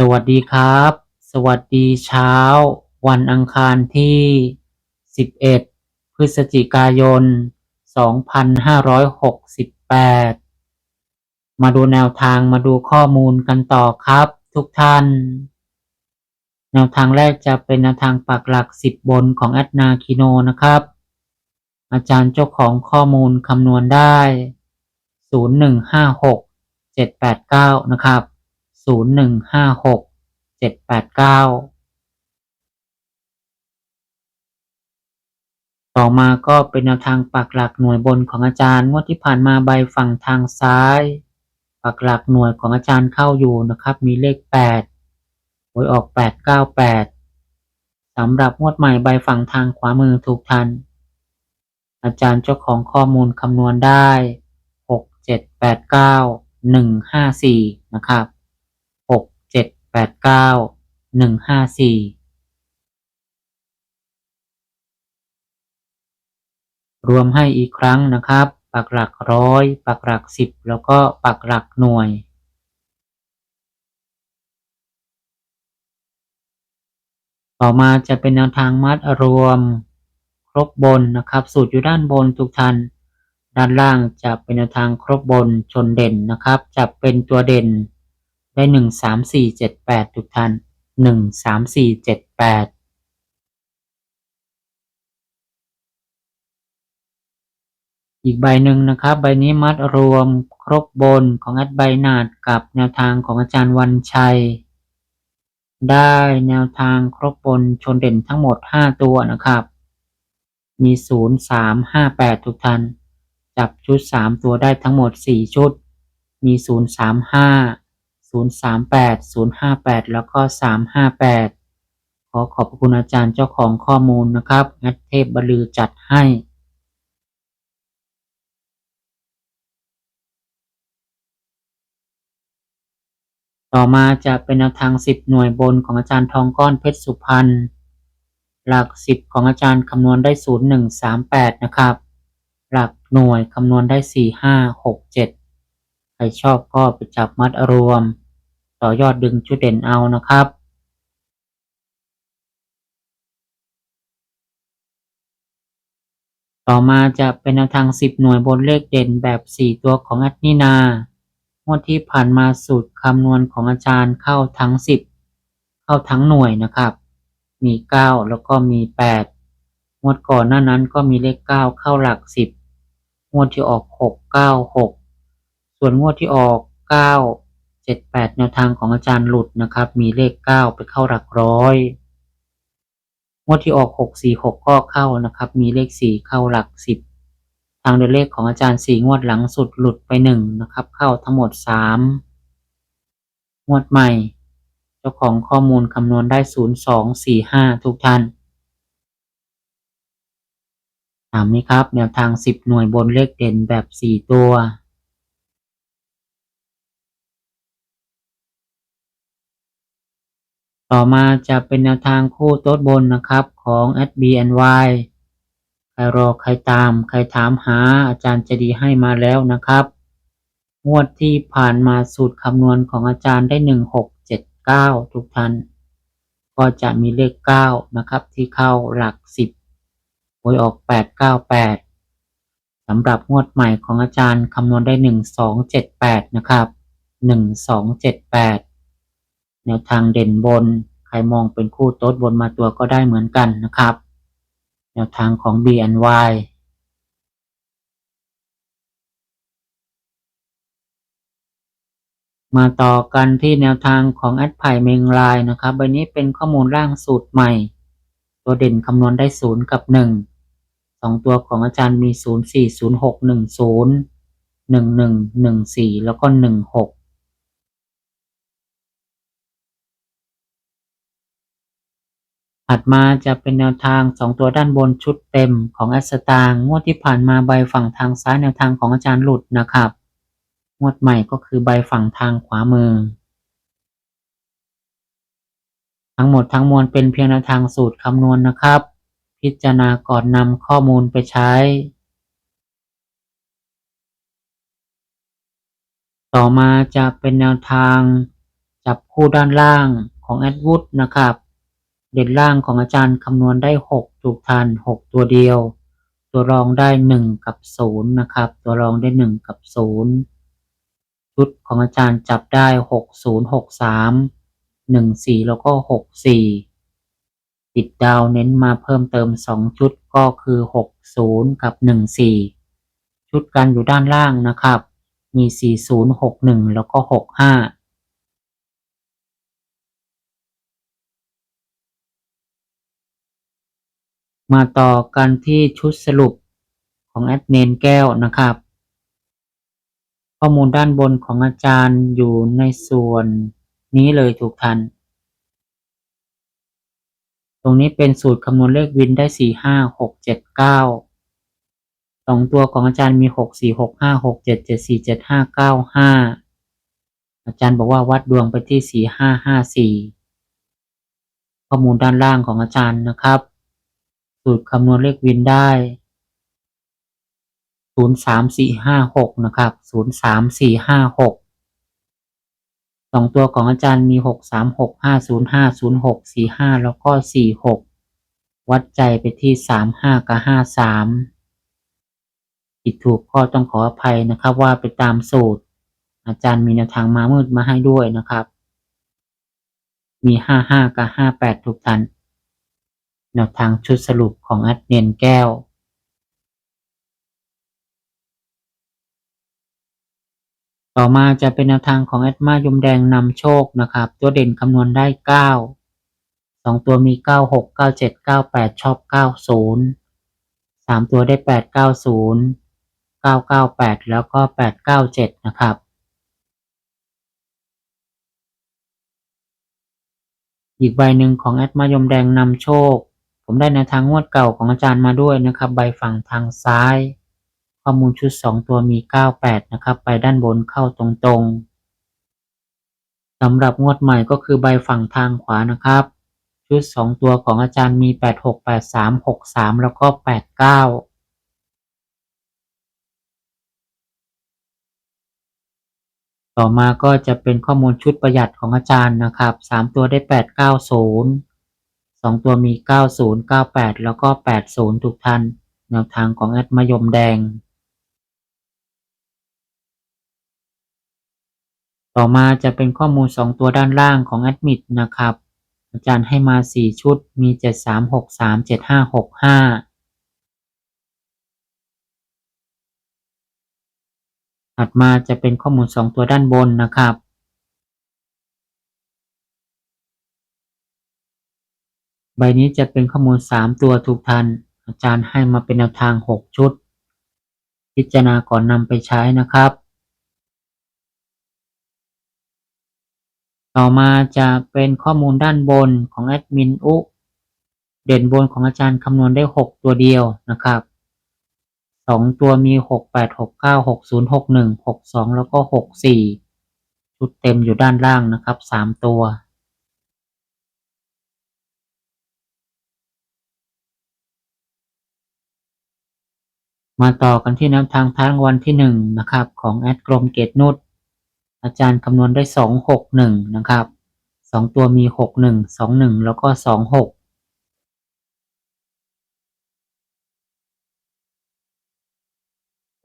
สวัสดีครับ สวัสดีเช้า วันอังคารที่ 11 พฤศจิกายน 2568 มาดูแนวทางมาดูข้อมูลกันต่อครับทุกท่าน แนวทางแรกจะเป็นแนวทางปักหลัก 10 บนของแอดนาคิโนนะครับ อาจารย์เจ้าของข้อมูลคำนวณได้ 0156 789 นะครับ ศูนย์หนึ่งห้าหกเจ็ดแปดเก้าต่อมาก็เป็นแนวทางปักหลักหน่วยบนของอาจารย์งวดที่ผ่านมาใบฝั่งทางซ้าย ปักหลักหน่วยของอาจารย์เข้าอยู่นะครับ มีเลขแปดหวยออกแปดเก้าแปดสำหรับงวดใหม่ใบฝั่งทางขวามือถูกทัน อาจารย์เจ้าของข้อมูลคำนวณได้หกเจ็ดแปดเก้าหนึ่งห้าสี่นะครับ ปดเก้าหนึ่งห้าสี่รวมให้อีกครั้งนะครับปักหลักร้อยปักหลักสิบแล้วก็ปักหลักหน่วย ต่อมาจะเป็นแนวทางมัดรวม ครบบนนะครับ สูตรอยู่ด้านบนทุกท่านด้านล่างจะเป็นแนวทางครบบนชนเด่นนะครับ จะเป็นตัวเด่น ได้หนึ่งสามสี่เจ็ดแปดทุกท่านหนึ่งสามสี่เจ็ดแปดอีกใบหนึ่งนะครับ ใบนี้มัดรวมครบบนของอัดใบนาดกับแนวทางของอาจารย์วันชัย ได้แนวทางครบบนชนเด่นทั้งหมดห้าตัวนะครับ มีศูนย์สามห้าแปดทุกท่านจับชุดสามตัวได้ทั้งหมดสี่ชุด มีศูนย์ สามห้าศูนย์สามแปดศูนย์ห้าแปดแล้วก็สามห้าแปดขอขอบคุณอาจารย์เจ้าของข้อมูลนะครับงัดเทพบลือจัดให้ต่อมาจะเป็นแนวทางสิบหน่วยบนของอาจารย์ทองก้อนเพชรสุพรรณ หลักสิบของอาจารย์คำนวณได้ศูนย์หนึ่งสามแปดนะครับ หลักหน่วยคำนวณได้สี่ห้าหกเจ็ด ใครชอบก็ไปจับมัดรวม ต่อยอดดึงชุดเด่นเอานะครับต่อมาจะเป็นแนวทางสิบหน่วยบนเลขเด่นแบบสี่ตัวของอัตนินางวดที่ผ่านมาสูตรคำนวณของอาจารย์เข้าทั้งสิบเข้าทั้งหน่วยนะครับ มีเก้าแล้วก็มีแปดงวดก่อนหน้านั้นก็มีเลขเก้าเข้าหลักสิบงวดที่ออกหกเก้าหก ส่วนงวดที่ออกเก้าเจ็ดแปดแนวทางของอาจารย์หลุดนะครับ มีเลขเก้าไปเข้าหลักร้อย งวดที่ออกหกสี่หกก็เข้านะครับ มีเลขสี่เข้าหลักสิบทางเดินเลขของอาจารย์สี่งวดหลังสุดหลุดไปหนึ่งนะครับ เข้าทั้งหมดสามงวดใหม่ เจ้าของข้อมูลคำนวณได้ศูนย์สองสี่ห้าทุกท่านตามนี้ครับ แนวทางสิบหน่วยบนเลขเด่นแบบสี่ตัว ต่อมาจะเป็นแนวทางคู่โต๊ดบนนะครับของ s b n y ใครรอใครตาม ใครถามหาอาจารย์จะดีให้มาแล้วนะครับ งวดที่ผ่านมาสูตรคำนวณของอาจารย์ได้หนึ่งหกเจ็ดเก้าทุกท่านก็จะมีเลขเก้านะครับ ที่เข้าหลักสิบหวยออกแปดเก้าแปดสำหรับงวดใหม่ของอาจารย์คำนวณได้หนึ่งสองเจ็ดแปดนะครับหนึ่งสองเจ็ด แนวทางเด่นบน ใครมองเป็นคู่โต๊ดบนมาตัวก็ได้เหมือนกันนะครับ แนวทางของ B and Y มาต่อกันที่แนวทางของแอดไผ่เมงไลน์นะครับ ใบนี้เป็นข้อมูลร่างสูตรใหม่ ตัวเด่นคำนวณได้ 0 กับ 1 2 ตัวของอาจารย์มี 0 4 0 6 1 0 1 1 1 4 แล้วก็ 1 6 ถัดมาจะเป็นแนวทางสองตัวด้านบนชุดเต็มของแอสตางงวดที่ผ่านมาใบฝั่งทางซ้ายแนวทางของอาจารย์หลุดนะครับ งวดใหม่ก็คือใบฝั่งทางขวามือ ทั้งหมดทั้งมวลเป็นเพียงแนวทางสูตรคำนวณนะครับ พิจารณาก่อนนำข้อมูลไปใช้ ต่อมาจะเป็นแนวทางจับคู่ด้านล่างของแอดวูดนะครับ เด่นล่างของอาจารย์คำนวณได้ 6 ถูกทัน6 ตัวเดียว ตัวรองได้ 1 กับ 0 นะครับ ตัวรองได้ 1 กับ 0 ชุดของอาจารย์จับได้ 6 0 6 3 1 4 แล้วก็ 6 4 ติดดาวเน้นมาเพิ่มเติม 2 ชุดก็คือ 6 0 กับ 1 4 ชุดกันอยู่ด้านล่างนะครับ มี 4 0 6 1 แล้วก็ 6 5 มาต่อกันที่ชุดสรุปของแอดเนนแก้วนะครับ ข้อมูลด้านบนของอาจารย์อยู่ในส่วนนี้เลยถูกทัน ตรงนี้เป็นสูตรคำนวณเลขวินได้สี่ห้าหกเจ็ดเก้าสองตัวของอาจารย์มีหกสี่หกห้าหกเจ็ดเจ็ดสี่เจ็ดห้าเก้าห้าอาจารย์บอกว่าวัดดวงไปที่สี่ห้าห้าสี่ข้อมูลด้านล่างของอาจารย์นะครับ สูตรคำนวณเลขวินได้ศูนย์สามสี่ห้าหกนะครับศูนย์สามสี่ห้าหกสองตัวของอาจารย์มีหกสามหกห้าศูนย์ห้าศูนย์หกสี่ห้าแล้วก็สี่หกวัดใจไปที่สามห้ากับห้าสามผิดถูกก็ต้องขออภัยนะครับว่าไปตามสูตร อาจารย์มีแนวทางมามืดมาให้ด้วยนะครับ มีห้าห้ากับห้าแปดทุกท่าน แนวทางชุดสรุปของแอดเนียนแก้วต่อมาจะเป็นแนวทางของแอดมายมแดงนำโชคนะครับ ตัวเด่นคำนวณได้เก้าสองตัวมีเก้าหกเก้าเจ็ดเก้าแปดชอบเก้าศูนย์สามตัวได้แปดเก้าศูนย์เก้าเก้าแปดแล้วก็แปดเก้าเจ็ดนะครับ อีกใบหนึ่งของแอดมายมแดงนำโชค ผมได้แนวทางงวดเก่าของอาจารย์มาด้วยนะครับ ใบฝั่งทางซ้าย ข้อมูลชุด 2 ตัวมี 98 นะครับ ไปด้านบนเข้าตรงๆสำหรับงวดใหม่ก็คือใบฝั่งทางขวานะครับ ชุด 2 ตัวของอาจารย์มี 86 83 63 แล้วก็ 89ต่อมาก็จะเป็นข้อมูลชุดประหยัดของอาจารย์นะครับ 3 ตัวได้ 890 2ตัวมี 90 98 แล้วก็ 80 ทุกท่าน แนวทางของแอดมยมแดง ต่อมาจะเป็นข้อมูล 2 ตัวด้านล่างของแอดมิดนะครับ อาจารย์ให้มา 4 ชุด มี 7363 7565ถัดมาจะเป็นข้อมูล 2 ตัวด้านบนนะครับ ใบนี้จะเป็นข้อมูล 3 ตัวทุกท่านอาจารย์ให้มาเป็นแนวทาง 6 ชุด พิจารณาก่อนนำไปใช้นะครับ ต่อมาจะเป็นข้อมูลด้านบนของแอดมินอุ เด่นบนของอาจารย์คำนวณได้ 6 ตัวเดียวนะครับสองตัวมี 6 8 6 9 6 0 6 1 6 2 แล้วก็ 6 4 ชุดเต็มอยู่ด้านล่างนะครับ 3 ตัว มาต่อกันที่แนวทางท้ายรางวัลที่หนึ่งนะครับของแอดกรมเกตนุชอาจารย์คำนวณได้สองหกหนึ่งนะครับสองตัวมีหกหนึ่งสองหนึ่งแล้วก็สองหก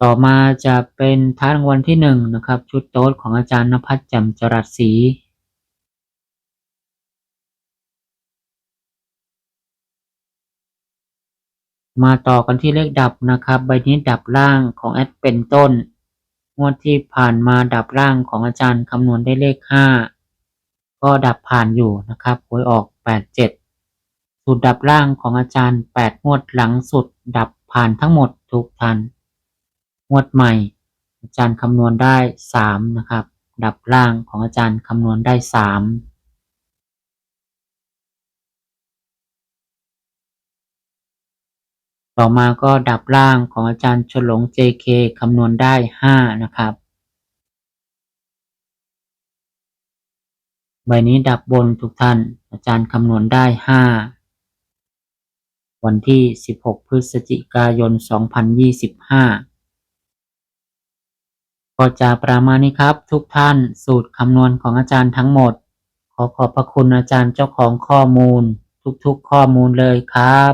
ต่อมาจะเป็นท้ายรางวัลที่หนึ่งนะครับ ชุดโต๊ดของอาจารย์นภัสแจ่มจรัสศรี มาต่อกันที่เลขดับนะครับ ใบนี้ดับล่างของแอดเป็นต้น งวดที่ผ่านมาดับล่างของอาจารย์คำนวณได้เลขห้าก็ดับผ่านอยู่นะครับหวยออกแปดเจ็ดสูตรดับล่างของอาจารย์แปดงวดหลังสุด ดับผ่านทั้งหมดทุกทัน งวดใหม่ อาจารย์คำนวณได้สามนะครับ ดับล่างของอาจารย์คำนวณได้สาม ต่อมาก็ดับล่างของอาจารย์ฉลง JK คำนวณได้ห้านะครับ ใบนี้ดับบนทุกท่าน อาจารย์คำนวณได้ห้าวันที่ 16 พฤศจิกายน 2025 ก็จะประมาณนี้ครับ ทุกท่านสูตรคำนวณของอาจารย์ทั้งหมด ขอขอบพระคุณอาจารย์เจ้าของข้อมูล ทุกๆข้อมูลเลยครับ